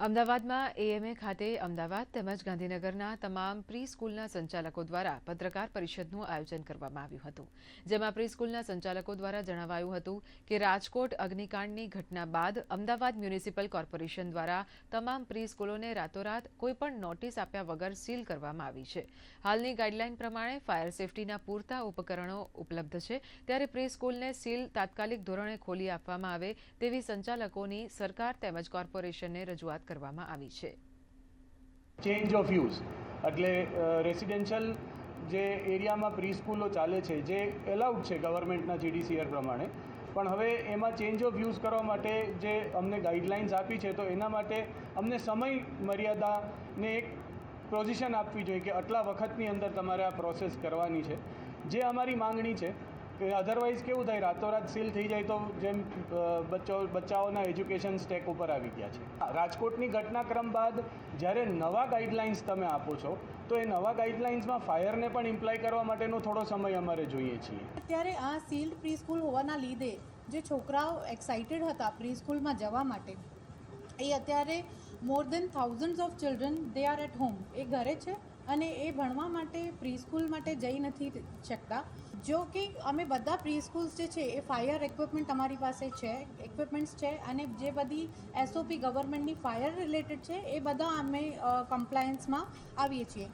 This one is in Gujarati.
અમદાવાદમાં એએમએ ખાતે અમદાવાદ તેમજ ગાંધીનગરના તમામ પ્રી સ્કૂલના સંચાલકો દ્વારા પત્રકાર પરિષદનું આયોજન કરવામાં આવ્યું હતું. જેમાં પ્રી સ્કૂલના સંચાલકો દ્વારા જણાવાયું હતું કે રાજકોટ અગ્નિકાંડની ઘટના બાદ અમદાવાદ મ્યુનિસિપલ કોર્પોરેશન દ્વારા તમામ પ્રી સ્કૂલોને રાતોરાત કોઈપણ નોટિસ આપ્યા વગર સીલ કરવામાં આવી છે. હાલની ગાઈડલાઈન પ્રમાણે ફાયર સેફટીના પૂરતા ઉપકરણો ઉપલબ્ધ છે. ત્યારે પ્રી સ્કૂલને સીલ તાત્કાલિક ધોરણે ખોલી આપવામાં આવે તેવી સંચાલકોની સરકાર તેમજ કોર્પોરેશનને રજૂઆત કરવામાં આવી છે. ચેન્જ ઓફ યુઝ એટલે રેસિડેન્શિયલ જે એરિયામાં પ્રી સ્કૂલો ચાલે છે, જે એલાઉડ છે ગવર્મેન્ટના જીડીસીઆર પ્રમાણે, પણ હવે એમાં ચેન્જ ઓફ યુઝ કરવા માટે જે અમને ગાઈડલાઇન્સ આપી છે, તો એના માટે અમને સમય મર્યાદાને એક પોઝિશન આપવી જોઈએ કે આટલા વખતની અંદર તમારે આ પ્રોસેસ કરવાની છે. જે અમારી માંગણી છે કે અધરવાઇઝ કેવું થાય? રાતોરાત સીલ થઈ જાય તો જેમ બચ્ચો, બચ્ચાઓના એજ્યુકેશન સ્ટેક ઉપર આવી ગયા છે. રાજકોટની ઘટનાક્રમ બાદ જ્યારે નવા ગાઈડલાઇન્સ તમે આપો છો, તો એ નવા ગાઈડલાઇન્સમાં ફાયરને પણ ઇમ્પ્લાય કરવા માટેનો થોડો સમય અમારે જોઈએ છીએ. અત્યારે આ સીલ્ડ પ્રી સ્કૂલ હોવાના લીધે જે છોકરાઓ એક્સાઇટેડ હતા પ્રી સ્કૂલમાં જવા માટે, એ અત્યારે more than thousands of children they are at home એ ઘરે છે? અને એ ભણવા માટે પ્રી સ્કૂલ માટે જઈ નથી શકતા. જો કે અમે બધા પ્રી સ્કૂલ્સ જે છે, એ ફાયર ઇક્વિપમેન્ટ અમારી પાસે છે ઇક્વિપમેન્ટ્સ છે અને જે બધી એસઓપી ગવર્મેન્ટની ફાયર રિલેટેડ છે, એ બધા અમે કમ્પ્લાયન્સમાં આવીએ છીએ.